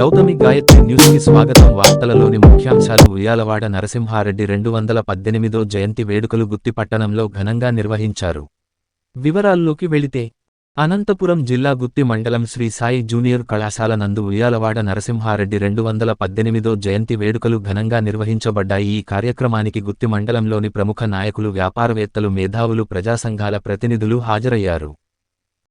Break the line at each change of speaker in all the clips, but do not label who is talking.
గౌతమి గాయత్రి న్యూస్కి స్వాగతం. వార్తలలోని ముఖ్యాంశాలు ఉయ్యాలవాడ నరసింహారెడ్డి రెండు వందల పద్దెనిమిదో జయంతి వేడుకలు గుత్తిపట్టణంలో ఘనంగా నిర్వహించారు. వివరాల్లోకి వెళితే అనంతపురం జిల్లా గుత్తి మండలం శ్రీ సాయి జూనియర్ కళాశాల నందు ఉయ్యాలవాడ నరసింహారెడ్డి రెండు వందల పద్దెనిమిదో జయంతి వేడుకలు ఘనంగా నిర్వహించబడ్డాయి. ఈ కార్యక్రమానికి గుత్తి మండలంలోని ప్రముఖ నాయకులు వ్యాపారవేత్తలు మేధావులు ప్రజాసంఘాల ప్రతినిధులు హాజరయ్యారు.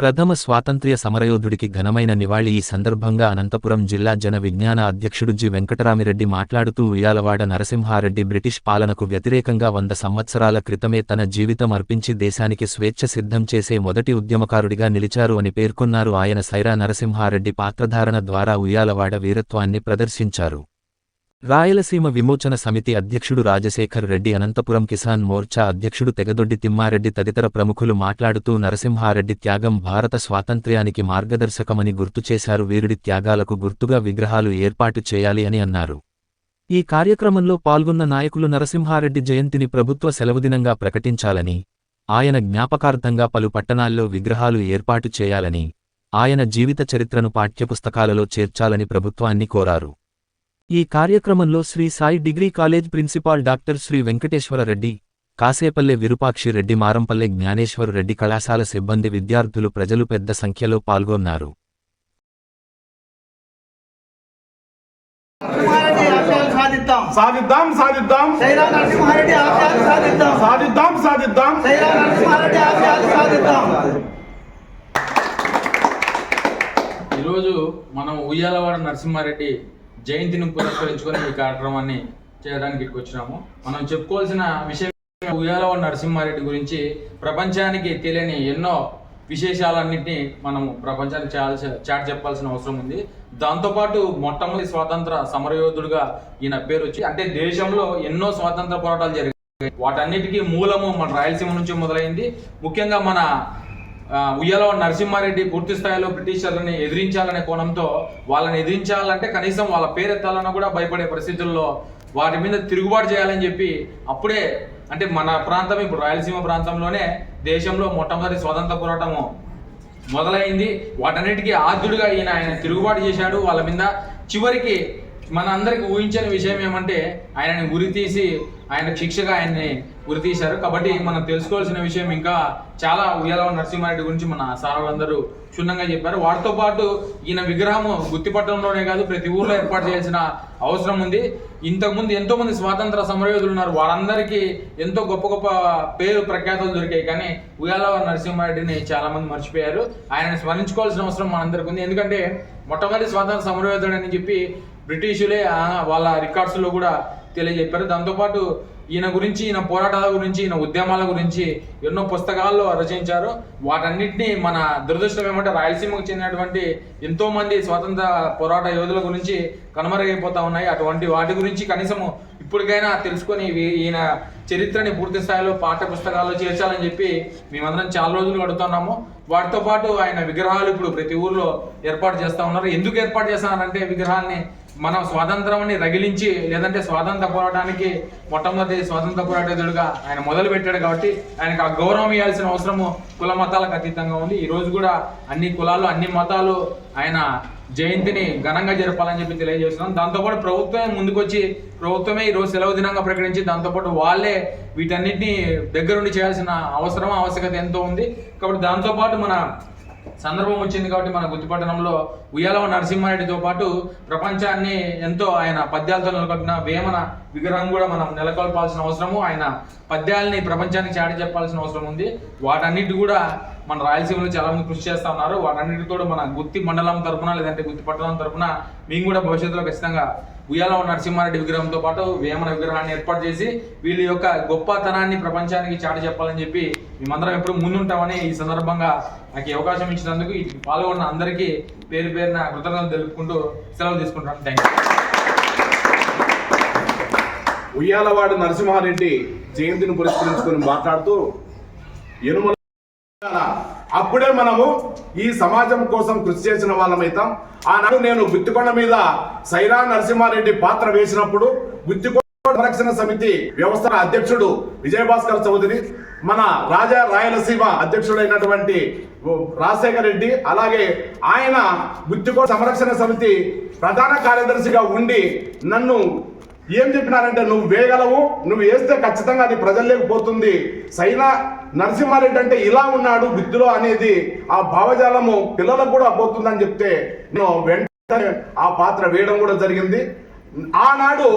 ప్రథమ స్వాతంత్ర్య సమరయోధుడికి ఘనమైన నివాళి ఈ సందర్భంగా అనంతపురం జిల్లా జన విజ్ఞాన అధ్యక్షుడు జి. వెంకటరామిరెడ్డి మాట్లాడుతూ ఉయ్యాలవాడ నరసింహారెడ్డి బ్రిటిష్ పాలనకు వ్యతిరేకంగా వంద సంవత్సరాల క్రితమే తన జీవితం అర్పించి దేశానికి స్వేచ్ఛ సిద్ధం చేసే మొదటి ఉద్యమకారుడిగా నిలిచారు అని పేర్కొన్నారు. ఆయన సైరా నరసింహారెడ్డి పాత్రధారణ ద్వారా ఉయ్యాలవాడ వీరత్వాన్ని ప్రదర్శించారు. రాయలసీమ విమోచన సమితి అధ్యక్షుడు రాజశేఖర్ రెడ్డి అనంతపురం కిసాన్ మోర్చా అధ్యక్షుడు తెగదొడ్డి తిమ్మారెడ్డి తదితర ప్రముఖులు మాట్లాడుతూ నరసింహారెడ్డి త్యాగం భారత స్వాతంత్ర్యానికి మార్గదర్శకమని గుర్తు చేశారు. వీరుడి త్యాగాలకు గుర్తుగా విగ్రహాలు ఏర్పాటు చేయాలి అని అన్నారు. ఈ కార్యక్రమంలో పాల్గొన్న నాయకులు నరసింహారెడ్డి జయంతిని ప్రభుత్వ సెలవుదినంగా ప్రకటించాలని ఆయన జ్ఞాపకార్థంగా పలు పట్టణాల్లో విగ్రహాలు ఏర్పాటు చేయాలని ఆయన జీవిత చరిత్రను పాఠ్యపుస్తకాలలో చేర్చాలని ప్రభుత్వాన్ని కోరారు. ఈ కార్యక్రమంలో Sri Sai degree college principal doctor Sri Venkateswara Reddy Kasepalle Virupakshi Reddy Marampalle Jnaneswara Reddy కళాశాల సిబ్బంది విద్యార్థులు ప్రజలు పెద్ద సంఖ్యలో పాల్గొన్నారు.
సాధిద్దాం.
సాధిద్దాం సాధిద్దాం.
సాధిద్దాం.
ఈరోజు మనం ఉయ్యాలవాడ నరసింహారెడ్డి జయంతిని పురస్కరించుకొని ఈ కార్యక్రమాన్ని చేయడానికి ఇక్కడికి వచ్చినాము మనం చెప్పుకోవాల్సిన విషయం ఉయ్యాలవ నరసింహారెడ్డి గురించి ప్రపంచానికి తెలియని ఎన్నో విశేషాలన్నింటినీ మనం ప్రపంచానికి చాలా చాట్ చెప్పాల్సిన అవసరం ఉంది. దాంతోపాటు మొట్టమొదటి స్వాతంత్ర సమరయోధుడుగా ఈయన పేరు వచ్చి అంటే దేశంలో ఎన్నో స్వాతంత్ర పోరాటాలు జరిగాయి. వాటన్నిటికీ మూలము మన రాయలసీమ నుంచి మొదలైంది. ముఖ్యంగా మన ఉయ్యాలో నరసింహారెడ్డి పూర్తి స్థాయిలో బ్రిటిషర్లని ఎదిరించాలనే కోణంతో వాళ్ళని ఎదిరించాలంటే కనీసం వాళ్ళ పేరెత్తాలన్నా కూడా భయపడే పరిస్థితుల్లో వాటి మీద తిరుగుబాటు చేయాలని చెప్పి అప్పుడే అంటే మన ప్రాంతం ఇప్పుడు రాయలసీమ ప్రాంతంలోనే దేశంలో మొట్టమొదటి స్వతంత్ర పోరాటము మొదలైంది. వాటన్నిటికీ ఆద్యుడిగా ఈయన ఆయన తిరుగుబాటు చేశాడు. వాళ్ళ మీద చివరికి మన అందరికి ఊహించిన విషయం ఏమంటే ఆయనని ఉరి తీసి ఆయన శిక్షగా ఆయన్ని ఉరి తీశారు. కాబట్టి మనం తెలుసుకోవాల్సిన విషయం ఇంకా చాలా ఉయ్యాల నరసింహారెడ్డి గురించి మన సార్ వాళ్ళందరూ క్షుణ్ణంగా చెప్పారు. వాటితో పాటు ఈయన విగ్రహము గుత్తిపట్టణంలోనే కాదు ప్రతి ఊర్లో ఏర్పాటు చేయాల్సిన అవసరం ఉంది. ఇంతకుముందు ఎంతో మంది స్వాతంత్ర సమరయోధులు ఉన్నారు. వారందరికీ ఎంతో గొప్ప గొప్ప పేరు ప్రఖ్యాతులు దొరికాయి. కానీ ఉయ్యాలవ నరసింహారెడ్డిని చాలా మంది మర్చిపోయారు. ఆయన స్మరించుకోవాల్సిన అవసరం మనందరికీ ఉంది. ఎందుకంటే మొట్టమొదటి స్వాతంత్ర సమరయోధుడు అని చెప్పి బ్రిటిషులే వాళ్ళ రికార్డ్స్లో కూడా తెలియజెప్పారు. దాంతోపాటు ఈయన గురించి ఈయన పోరాటాల గురించి ఈయన ఉద్యమాల గురించి ఎన్నో పుస్తకాల్లో రచించారు. వాటన్నిటిని మన దురదృష్టం ఏమంటే రాయలసీమకు చెందినటువంటి ఎంతో మంది స్వాతంత్ర పోరాట యోధుల గురించి కనుమరుగైపోతా ఉన్నాయి. అటువంటి వాటి గురించి కనీసము ఇప్పటికైనా తెలుసుకొని ఈయన చరిత్రని పూర్తి స్థాయిలో పాఠ్య పుస్తకాల్లో చేర్చాలని చెప్పి మేమందరం చాలా రోజులు అడుగుతున్నాము వాటితో పాటు ఆయన విగ్రహాలు ఇప్పుడు ప్రతి ఊర్లో ఏర్పాటు చేస్తా ఉన్నారు. ఎందుకు ఏర్పాటు చేస్తున్నారంటే విగ్రహాల్ని మనం స్వాతంత్రాన్ని రగిలించి లేదంటే స్వాతంత్ర పోరాటానికి మొట్టమొదటి స్వాతంత్ర పోరాటకుడుగా ఆయన మొదలు పెట్టాడు కాబట్టి ఆయనకు ఆ గౌరవం ఇవ్వాల్సిన అవసరము కుల మతాలకు అతీతంగా ఉంది. ఈ రోజు కూడా అన్ని కులాలు అన్ని మతాలు ఆయన జయంతిని ఘనంగా జరపాలని చెప్పి తెలియజేస్తున్నాం. దాంతోపాటు ప్రభుత్వమే ముందుకొచ్చి ప్రభుత్వమే ఈరోజు సెలవు దినంగా ప్రకటించి దాంతోపాటు వాళ్ళే వీటన్నిటిని దగ్గరుండి చేయాల్సిన అవసరం ఆవశ్యకత ఎంతో ఉంది. కాబట్టి దాంతోపాటు మన సందర్భం వచ్చింది కాబట్టి మన గుత్తిపట్టణంలో ఉయ్యాలవ నరసింహారెడ్డితో పాటు ప్రపంచాన్ని ఎంతో ఆయన పద్యాలతో నెలకొల్పిన వేమన విగ్రహం కూడా మనం నెలకొల్పాల్సిన అవసరము. ఆయన పద్యాల్ని ప్రపంచానికి చాటి చెప్పాల్సిన అవసరం ఉంది. వాటన్నిటి కూడా మన రాయలసీమలో చాలా మంది కృషి చేస్తా ఉన్నారు. కూడా మన గుత్తి మండలం తరపున లేదంటే గుత్తి పట్టణం తరపున మేము కూడా భవిష్యత్తులో ఖచ్చితంగా ఉయ్యాలవ నరసింహారెడ్డి విగ్రహంతో పాటు వేమన విగ్రహాన్ని ఏర్పాటు చేసి వీళ్ళ యొక్క గొప్పతనాన్ని ప్రపంచానికి చాటి చెప్పాలని చెప్పి మేమందరం ఎప్పుడు ముందుంటామని ఈ సందర్భంగా నాకు ఈ అవకాశం ఇచ్చినందుకు ఈ పాల్గొన్న అందరికీ పేరు పేరున కృతజ్ఞతలు తెలుపుకుంటూ సెలవు తీసుకుంటాను థ్యాంక్ యూ
ఉయ్యాలవాడ నరసింహారెడ్డి జయంతిని పురస్కరించుకొని మాట్లాడుతూ ఎనుమల అప్పుడే మనము ఈ సమాజం కోసం కృషి చేసిన వాళ్ళమైతాం. ఆనాడు నేను గుత్తికొండ మీద సైరా నరసింహారెడ్డి పాత్ర వేసినప్పుడు గుత్తికొండ సంరక్షణ సమితి వ్యవస్థ అధ్యక్షుడు విజయభాస్కర్ చౌదరి మన రాజా రాయలసీమ అధ్యక్షుడైనటువంటి రాజశేఖర రెడ్డి అలాగే ఆయన గుత్తికో సంరక్షణ సమితి ప్రధాన కార్యదర్శిగా ఉండి నన్ను ఏం చెప్పినారంటే నువ్వు వేయగలవు నువ్వు వేస్తే ఖచ్చితంగా అది ప్రజల్లోకి పోతుంది. సైనా నరసింహారెడ్డి అంటే ఇలా ఉన్నాడు బుద్ధిలో అనేది ఆ భావజాలము పిల్లలకు కూడా పోతుందని చెప్తే నేను వెంటనే ఆ పాత్ర వేయడం కూడా జరిగింది. ఆనాడు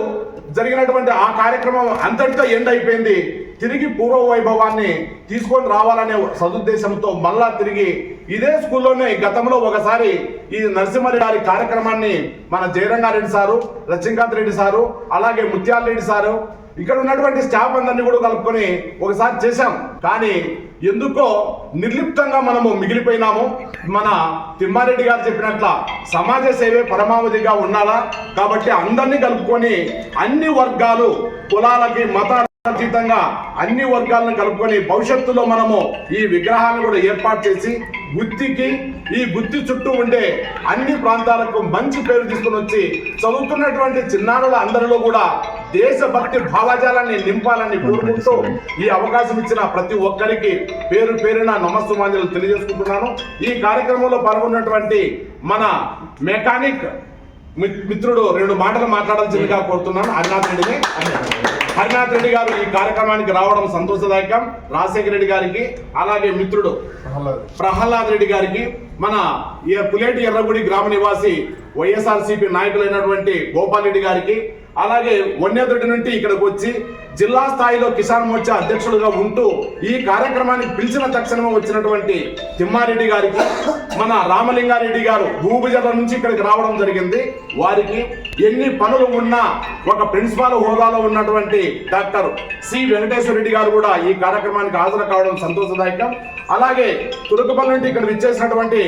జరిగినటువంటి ఆ కార్యక్రమం అంతటితో ఎండ్ అయిపోయింది. తిరిగి పూర్వ వైభవాన్ని తీసుకొని రావాలనే సదుద్దేశంతో మళ్ళా తిరిగి ఇదే స్కూల్లోనే గతంలో ఒకసారి ఈ నరసింహారెడ్డి గారి కార్యక్రమాన్ని మన జయరంగారెడ్డి సారు లక్ష్మీకాంత్ రెడ్డి సారు అలాగే ముత్యాల రెడ్డి సారు ఇక్కడ ఉన్నటువంటి స్టాఫ్ అందరినీ కూడా కలుపుకొని ఒకసారి చేశాం. కానీ ఎందుకో నిర్లిప్తంగా మనము మిగిలిపోయినాము. మన తిమ్మారెడ్డి గారు చెప్పినట్ల సమాజ సేవే పరమావధిగా ఉండాలా? కాబట్టి అందరినీ కలుపుకొని అన్ని వర్గాలు కులాలకి మతాల ఖచ్చితంగా అన్ని వర్గాలను కలుపుకొని భవిష్యత్తులో మనము ఈ విగ్రహాలను కూడా ఏర్పాటు చేసి గుత్తికి ఈ గుత్తి చుట్టూ ఉండే అన్ని ప్రాంతాలకు మంచి పేరు తీసుకుని వచ్చి చదువుతున్నటువంటి చిన్నారుల అందరిలో కూడా దేశభక్తి భావజాలాన్ని నింపాలని కోరుకుంటూ ఈ అవకాశం ఇచ్చిన ప్రతి ఒక్కరికి పేరు పేరున నమస్తమాంజలు తెలియజేసుకుంటున్నాను. ఈ కార్యక్రమంలో పాల్గొన్నటువంటి మన మెకానిక్ మి- మిత్రుడు రెండు మాటలు మాట్లాడాల్సిందిగా కోరుతున్నాను. హరినాథ్ హరినాథ్ రెడ్డి గారు ఈ కార్యక్రమానికి రావడం సంతోషదాయకం. రాజశేఖర రెడ్డి గారికి అలాగే మిత్రుడు ప్రహ్లాద్. రెడ్డి గారికి మన పులేటి ఎర్రగుడి గ్రామ నివాసి వైఎస్ఆర్సీపీ నాయకులైనటువంటి గోపాల్ రెడ్డి గారికి అలాగే వన్యదొడ్డి నుండి ఇక్కడికి వచ్చి జిల్లా స్థాయిలో కిసాన్ మోర్చా అధ్యక్షుడుగా ఉంటూ ఈ కార్యక్రమానికి పిలిచిన తక్షణమే వచ్చినటువంటి తిమ్మారెడ్డి గారికి మన రామలింగారెడ్డి గారు భూభుజల నుంచి ఇక్కడికి రావడం జరిగింది. వారికి ఎన్ని పనులు ఉన్నా ఒక ప్రిన్సిపాల్ హోదాలో ఉన్నటువంటి డాక్టర్ సి వెంకటేశ్వర రెడ్డి గారు కూడా ఈ కార్యక్రమానికి హాజరు కావడం సంతోషదాయకం. అలాగే తురుకుపల్లి నుండి ఇక్కడ విచ్చేసినటువంటి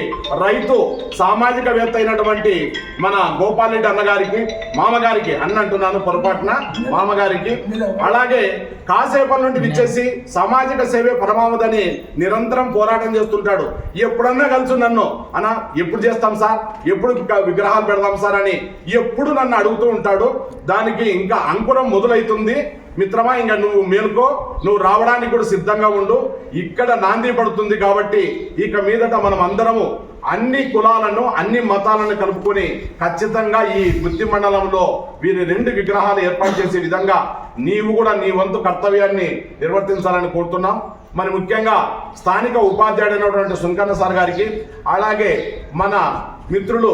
రైతు సామాజికవేత్త అయినటువంటి మన గోపాల్ రెడ్డి అన్నగారికి మామగారికి అన్న అంటున్నాను పొరపాటున మామగారికి. అలాగే కాసేపటి నుండి విచ్చేసి సామాజిక సేవే పరమావధని నిరంతరం పోరాటం చేస్తుంటాడు. ఎప్పుడన్నా కలిసి నన్ను అన్న ఎప్పుడు చేస్తాం సార్? ఎప్పుడు విగ్రహాలు పెడదాం సార్? అని ఎప్పుడు నన్ను అడుగుతూ ఉంటాడు. దానికి ఇంకా అంకురం మొదలైతుంది. మిత్రమా ఇంకా నువ్వు మేలుకో. నువ్వు రావడానికి కూడా సిద్ధంగా ఉండు. ఇక్కడ నాంది పడుతుంది కాబట్టి ఇక మీదట మనం అందరము అన్ని కులాలను అన్ని మతాలను కలుపుకొని ఖచ్చితంగా ఈ బుద్ధి మండలంలో వీరి రెండు విగ్రహాలు ఏర్పాటు చేసే విధంగా నీవు కూడా నీ వంతు కర్తవ్యాన్ని నిర్వర్తించాలని కోరుతున్నాం. మరి ముఖ్యంగా స్థానిక ఉపాధ్యాయుడైనటువంటి సుంకన్న సార్ గారికి అలాగే మన మిత్రులు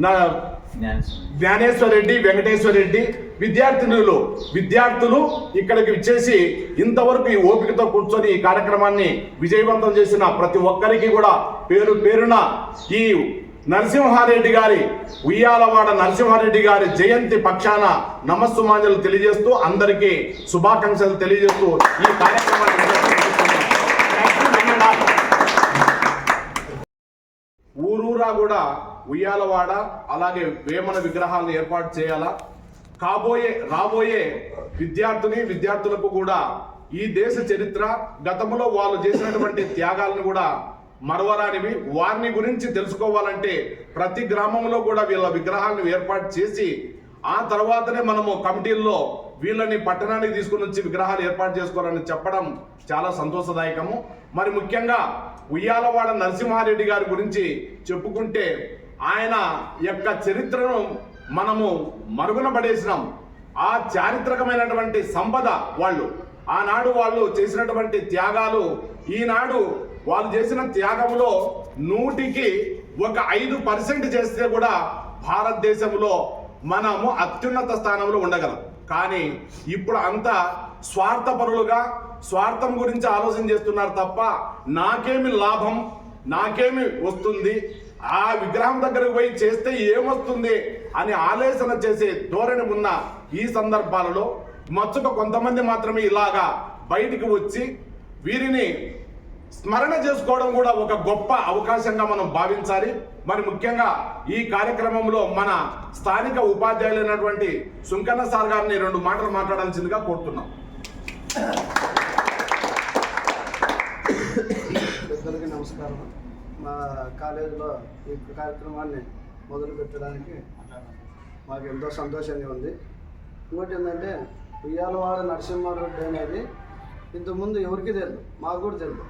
నా జ్ఞానేశ్వర రెడ్డి వెంకటేశ్వర రెడ్డి విద్యార్థినులు విద్యార్థులు ఇక్కడికి ఇచ్చేసి ఇంతవరకు ఈ ఓపికతో కూర్చొని ఈ కార్యక్రమాన్ని విజయవంతం చేసిన ప్రతి ఒక్కరికి కూడా పేరు పేరున ఈ నరసింహారెడ్డి గారి ఉయ్యాలవాడ నరసింహారెడ్డి గారి జయంతి పక్షాన నమస్సుమాంజలు తెలియజేస్తూ అందరికీ శుభాకాంక్షలు తెలియజేస్తూ ఈ కార్యక్రమాన్ని ఊరూరా కూడా ఉయ్యాలవాడ అలాగే వేమన విగ్రహాలను ఏర్పాటు చేయాలా? కాబోయే రాబోయే విద్యార్థిని విద్యార్థులకు కూడా ఈ దేశ చరిత్ర గతంలో వాళ్ళు చేసినటువంటి త్యాగాలను కూడా మరవరానివి. వారిని గురించి తెలుసుకోవాలంటే ప్రతి గ్రామంలో కూడా వీళ్ళ విగ్రహాలను ఏర్పాటు చేసి ఆ తర్వాతనే మనము కమిటీల్లో వీళ్ళని పట్టణానికి తీసుకుని వచ్చి విగ్రహాలు ఏర్పాటు చేసుకోవాలని చెప్పడం చాలా సంతోషదాయకము. మరి ముఖ్యంగా ఉయ్యాలవాడ నరసింహారెడ్డి గారి గురించి చెప్పుకుంటే ఆయన యొక్క చరిత్రను మనము మరుగున పడేసినాం ఆ చారిత్రకమైనటువంటి సంపద వాళ్ళు ఆనాడు వాళ్ళు చేసినటువంటి త్యాగాలు ఈనాడు వాళ్ళు చేసిన త్యాగంలో నూటికి ఒక ఐదు పర్సెంట్ చేస్తే కూడా భారతదేశంలో మనము అత్యున్నత స్థానంలో ఉండగలం. కానీ ఇప్పుడు అంతా స్వార్థపరులుగా స్వార్థం గురించి ఆలోచన చేస్తున్నారు తప్ప నాకేమి లాభం నాకేమి వస్తుంది? ఆ విగ్రహం దగ్గరకు పోయి చేస్తే ఏమొస్తుంది అని ఆలోచన చేసే ధోరణి ఉన్న ఈ సందర్భాలలో మచ్చుక కొంతమంది మాత్రమే ఇలాగా బయటికి వచ్చి వీరిని స్మరణ చేసుకోవడం కూడా ఒక గొప్ప అవకాశంగా మనం భావించాలి. మరి ముఖ్యంగా ఈ కార్యక్రమంలో మన స్థానిక ఉపాధ్యాయులైనటువంటి సుంకన్న సార్ గారిని రెండు మాటలు మాట్లాడాల్సిందిగా కోరుతున్నాం.
పెద్దలకి నమస్కారం. మా కాలేజీలో ఈ కార్యక్రమాన్ని మొదలు పెట్టడానికి మాకు ఎంతో సంతోషంగా ఉంది. ఇంకోటి ఏంటంటే ఉయ్యాలవాడ నరసింహారెడ్డి అనేది ఇంతకుముందు ఎవరికి తెలియదు మాకు కూడా తెలియదు.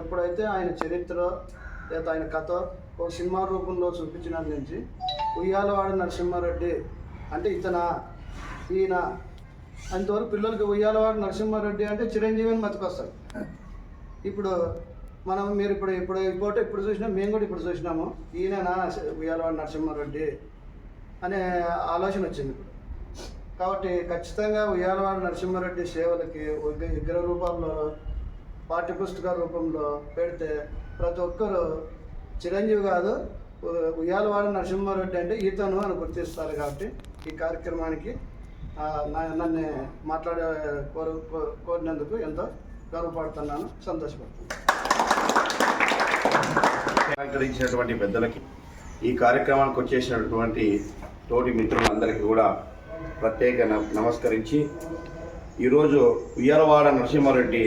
ఎప్పుడైతే ఆయన చరిత్ర లేదా ఆయన కథ ఒక సినిమా రూపంలో చూపించినది నుంచి ఉయ్యాలవాడ నరసింహారెడ్డి అంటే ఇతన ఈయన అంతవరకు పిల్లలకి ఉయ్యాలవాడ నరసింహారెడ్డి అంటే చిరంజీవి అని మతికొస్తారు ఇప్పుడు మనం మీరు ఇప్పుడు ఇప్పుడు ఈ ఫోటో ఇప్పుడు చూసినాం మేము కూడా ఇప్పుడు చూసినాము. ఈయన ఉయ్యాలవాడ నరసింహారెడ్డి అనే ఆలోచన వచ్చింది ఇప్పుడు. కాబట్టి ఖచ్చితంగా ఉయ్యాలవాడ నరసింహారెడ్డి సేవలకి విగ్రహ రూపంలో పాఠ్య పుస్తక రూపంలో పెడితే ప్రతి ఒక్కరు చిరంజీవి కాదు ఉయ్యాలవాడ నరసింహారెడ్డి అంటే ఈతను అని గుర్తిస్తారు కాబట్టి ఈ కార్యక్రమానికి నన్ను మాట్లాడే కోరు కో- కోరినందుకు ఎంతో గర్వపడుతున్నాను. సంతోషపడుతున్నాను.
సహకరించినటువంటి పెద్దలకి ఈ కార్యక్రమానికి వచ్చేసినటువంటి తోటి మిత్రులందరికీ కూడా ప్రత్యేక నమస్కరించి ఈరోజు ఉయ్యాలవాడ నరసింహారెడ్డి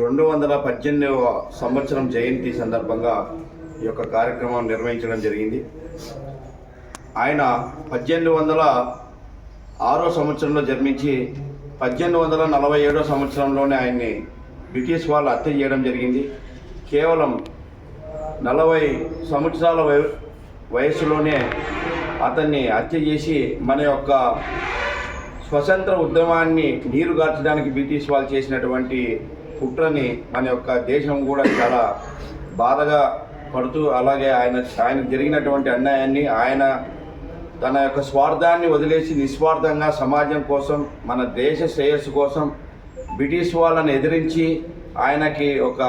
రెండు వందల పద్దెనిమిదవ సంవత్సరం జయంతి సందర్భంగా ఈ యొక్క కార్యక్రమం నిర్వహించడం జరిగింది. ఆయన పద్దెనిమిది వందల ఆరో సంవత్సరంలో జన్మించి పద్దెనిమిది వందల నలభై ఏడో సంవత్సరంలోనే ఆయన్ని బ్రిటిష్ వాళ్ళు హత్య చేయడం జరిగింది. కేవలం నలభై సంవత్సరాల వయసులోనే అతన్ని హత్య చేసి మన యొక్క స్వతంత్ర ఉద్యమాన్ని నీరుగార్చడానికి బ్రిటిష్ వాళ్ళు చేసినటువంటి కుట్రని మన యొక్క దేశం కూడా చాలా బాధగా పడుతూ అలాగే ఆయన ఆయన జరిగినటువంటి అన్యాయాన్ని ఆయన తన యొక్క స్వార్థాన్ని వదిలేసి నిస్వార్థంగా సమాజం కోసం మన దేశ శ్రేయస్సు కోసం బ్రిటిష్ వాళ్ళని ఎదిరించి ఆయనకి ఒక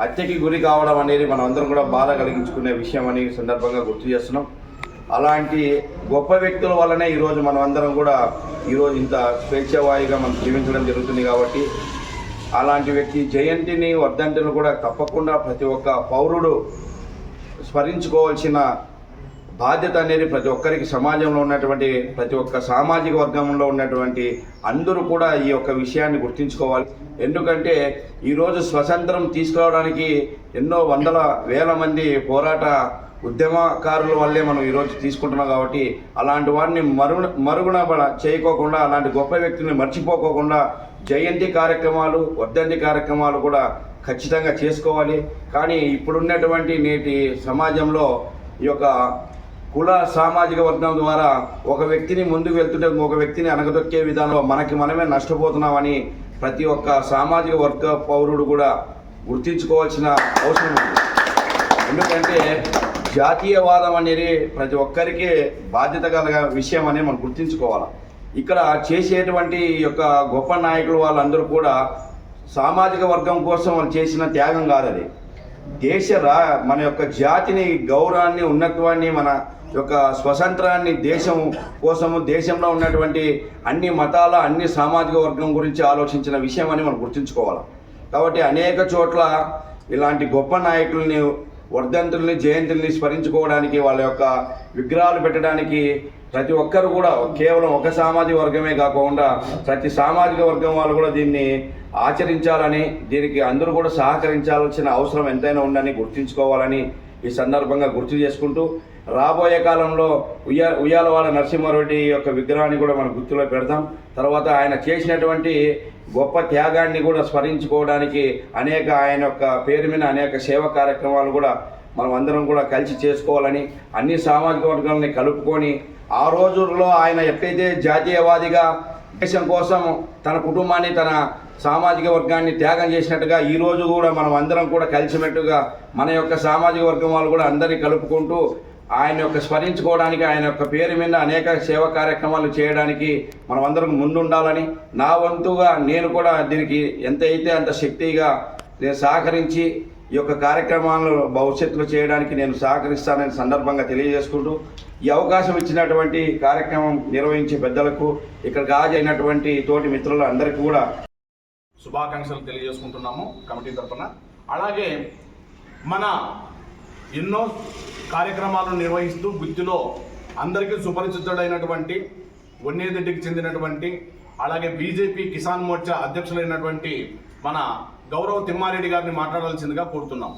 హత్యకి గురి కావడం అనేది మనం అందరం కూడా బాధ కలిగించుకునే విషయం అని సందర్భంగా గుర్తు చేస్తున్నాం. అలాంటి గొప్ప వ్యక్తుల వల్లనే ఈరోజు మనం అందరం కూడా ఈరోజు ఇంత స్వేచ్ఛవాయుగా మనం జీవించడం జరుగుతుంది కాబట్టి అలాంటి వ్యక్తి జయంతిని వర్ధంతిని కూడా తప్పకుండా ప్రతి ఒక్క పౌరుడు స్మరించుకోవాల్సిన బాధ్యత అనేది ప్రతి ఒక్కరికి సమాజంలో ఉన్నటువంటి ప్రతి ఒక్క సామాజిక వర్గంలో ఉన్నటువంటి అందరూ కూడా ఈ యొక్క విషయాన్ని గుర్తుంచుకోవాలి. ఎందుకంటే ఈరోజు స్వతంత్రం తీసుకురావడానికి ఎన్నో వందల వేల మంది పోరాట ఉద్యమకారుల వల్లే మనం ఈరోజు తీసుకుంటున్నాం కాబట్టి అలాంటి వారిని మరుగున మరుగున చేయకోకుండా అలాంటి గొప్ప వ్యక్తిని మర్చిపోకోకుండా జయంతి కార్యక్రమాలు వర్ధంతి కార్యక్రమాలు కూడా ఖచ్చితంగా చేసుకోవాలి. కానీ ఇప్పుడున్నటువంటి నేటి సమాజంలో ఈ యొక్క కుల సామాజిక వర్గం ద్వారా ఒక వ్యక్తిని ముందుకు వెళ్తుంటే ఇంకొక వ్యక్తిని అనగదొక్కే విధానంలో మనకి మనమే నష్టపోతున్నామని ప్రతి ఒక్క సామాజిక వర్గ పౌరుడు కూడా గుర్తించుకోవాల్సిన అవసరం ఉంది. ఎందుకంటే జాతీయవాదం అనేది ప్రతి ఒక్కరికి బాధ్యత కలగ విషయం అనేది మనం గుర్తించుకోవాలి. ఇక్కడ చేసేటువంటి ఈ యొక్క గొప్ప నాయకులు వాళ్ళందరూ కూడా సామాజిక వర్గం కోసం వాళ్ళు చేసిన త్యాగం కాదు అది దేశ రా మన యొక్క జాతిని గౌరవాన్ని ఉన్నత్వాన్ని మన యొక్క స్వతంత్రాన్ని దేశం కోసము దేశంలో ఉన్నటువంటి అన్ని మతాల అన్ని సామాజిక వర్గం గురించి ఆలోచించిన విషయం అని మనం గుర్తుంచుకోవాలి. కాబట్టి అనేక చోట్ల ఇలాంటి గొప్ప నాయకుల్ని వర్ధంతుల్ని జయంతుల్ని స్మరించుకోవడానికి వాళ్ళ యొక్క విగ్రహాలు పెట్టడానికి ప్రతి ఒక్కరు కూడా కేవలం ఒక సామాజిక వర్గమే కాకుండా ప్రతి సామాజిక వర్గం వాళ్ళు కూడా దీన్ని ఆచరించాలని దీనికి అందరూ కూడా సహకరించాల్సిన అవసరం ఎంతైనా ఉందని గుర్తుంచుకోవాలని ఈ సందర్భంగా గుర్తు చేసుకుంటూ రాబోయే కాలంలో ఉయ్య ఉయ్యాలవాడ నరసింహారెడ్డి యొక్క విగ్రహాన్ని కూడా మనం గుర్తులో పెడతాం తర్వాత ఆయన చేసినటువంటి గొప్ప త్యాగాన్ని కూడా స్మరించుకోవడానికి అనేక ఆయన యొక్క పేరు మీద అనేక సేవా కార్యక్రమాలు కూడా మనం అందరం కూడా కలిసి చేసుకోవాలని అన్ని సామాజిక వర్గాలని కలుపుకొని ఆ రోజుల్లో ఆయన ఎప్పుడైతే జాతీయవాదిగా దేశం కోసం తన కుటుంబాన్ని తన సామాజిక వర్గాన్ని త్యాగం చేసినట్టుగా ఈ రోజు కూడా మనం అందరం కూడా కలిసినట్టుగా మన యొక్క సామాజిక వర్గం వాళ్ళు కూడా అందరినీ కలుపుకుంటూ ఆయన యొక్క స్మరించుకోవడానికి ఆయన యొక్క పేరు మీద అనేక సేవా కార్యక్రమాలు చేయడానికి మనం అందరం ముందుండాలని నా వంతుగా నేను కూడా దీనికి ఎంతైతే అంత శక్తిగా నేను సహకరించి ఈ యొక్క కార్యక్రమాలను భవిష్యత్తులో చేయడానికి నేను సహకరిస్తానని సందర్భంగా తెలియజేసుకుంటూ ఈ అవకాశం ఇచ్చినటువంటి కార్యక్రమం నిర్వహించే పెద్దలకు ఇక్కడ గాజైనటువంటి తోటి మిత్రులు అందరికీ కూడా
శుభాకాంక్షలు తెలియజేసుకుంటున్నాము కమిటీ తరఫున అలాగే మన ఎన్నో కార్యక్రమాలను నిర్వహిస్తూ గుత్తిలో అందరికీ సుపరిచితుడైనటువంటి వన్నేదెడ్డికి చెందినటువంటి అలాగే బీజేపీ కిసాన్ మోర్చా అధ్యక్షులైనటువంటి మన గౌరవ్ తిమ్మారెడ్డి గారిని మాట్లాడాల్సిందిగా కోరుతున్నాం.